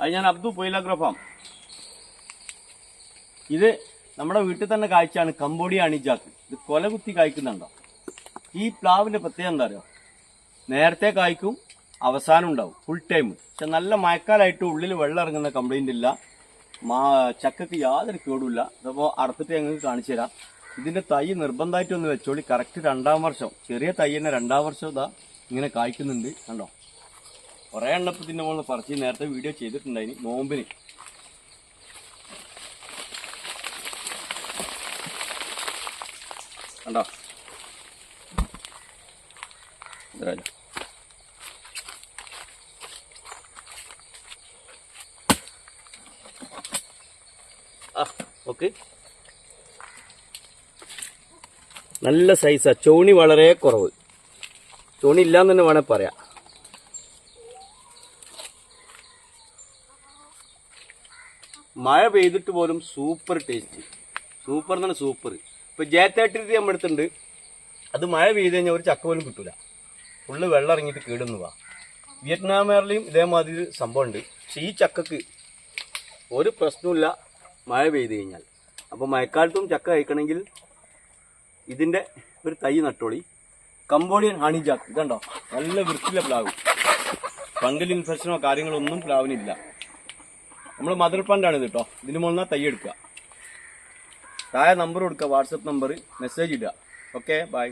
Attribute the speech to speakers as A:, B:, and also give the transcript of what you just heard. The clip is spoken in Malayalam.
A: അത് ഞാൻ അബ്ദു പൊയിലോഗ്രാഫാം ഇത് നമ്മുടെ വീട്ടിൽ തന്നെ കായ്ച്ചാണ് കമ്പോഡിയ അണിജാക്ക്. ഇത് കൊല കുത്തി കായ്ക്കുന്നുണ്ടോ ഈ പ്ലാവിന്റെ പ്രത്യേകത എന്താ അറിയോ? നേരത്തെ കായ്ക്കും അവസാനം ഉണ്ടാവും ഫുൾ ടൈം പക്ഷെ നല്ല മഴക്കാലമായിട്ട് ഉള്ളിൽ വെള്ളം ഇറങ്ങുന്ന കംപ്ലൈന്റ് ഇല്ല. മാ ചക്കക്ക് യാതൊരു കേടുമില്ല. അതപ്പോ അറുത്തിട്ട് ഞങ്ങൾക്ക് കാണിച്ചു തരാം. ഇതിന്റെ തൈ നിർബന്ധമായിട്ട് ഒന്ന് വെച്ചോളി. കറക്റ്റ് രണ്ടാം വർഷം. ചെറിയ തൈ തന്നെ രണ്ടാം വർഷം ഇതാ ഇങ്ങനെ കായ്ക്കുന്നുണ്ട്. കണ്ടോ? കുറേ എണ്ണപ്പത്തിന്റെ മുകളിൽ പറിച്ച് നേരത്തെ വീഡിയോ ചെയ്തിട്ടുണ്ടായിന് നോമ്പിന്. കണ്ടോ? നല്ല സൈസാ ചോണി വളരെ കുറവ്. ചോണി ഇല്ലാന്ന് തന്നെ വേണേ പറയാം. മഴ പെയ്തിട്ട് പോലും സൂപ്പർ ടേസ്റ്റ്. സൂപ്പർ എന്നാണ് സൂപ്പർ. ഇപ്പൊ ജേത്തേട്ടിരുത്തി നമ്മുടെ അടുത്തുണ്ട്. അത് മഴ പെയ്ത് കഴിഞ്ഞാൽ ഒരു ചക്ക പോലും കിട്ടൂല. ഫുള്ള് വെള്ളം ഇറങ്ങിയിട്ട് കേടുന്നു വാ. വിയറ്റ്നാമേറിലെയും ഇതേമാതിരി സംഭവമുണ്ട്. പക്ഷേ ഈ ചക്കക്ക് ഒരു പ്രശ്നമില്ല മഴ പെയ്ത് കഴിഞ്ഞാൽ. അപ്പോൾ മഴക്കാലത്തും ചക്ക കഴിക്കണമെങ്കിൽ ഇതിന്റെ ഒരു തൈ നട്ടോളി. കമ്പോഡിയൻ ഹണി ജാക്ക് ഇതുണ്ടോ? നല്ല വൃത്തിയിലെ പ്ലാവ്. ഫംഗൽ ഇൻഫെക്ഷനോ കാര്യങ്ങളോ ഒന്നും പ്ലാവിനില്ല. നമ്മൾ മദർ പ്ലാന്റ് ഇത് കേട്ടോ ഇതിന് മുകളിൽ തൈ എടുക്കുക. താഴെ നമ്പർ കൊടുക്കുക വാട്സപ്പ് നമ്പർ മെസ്സേജ് ഇടുക. Okay bye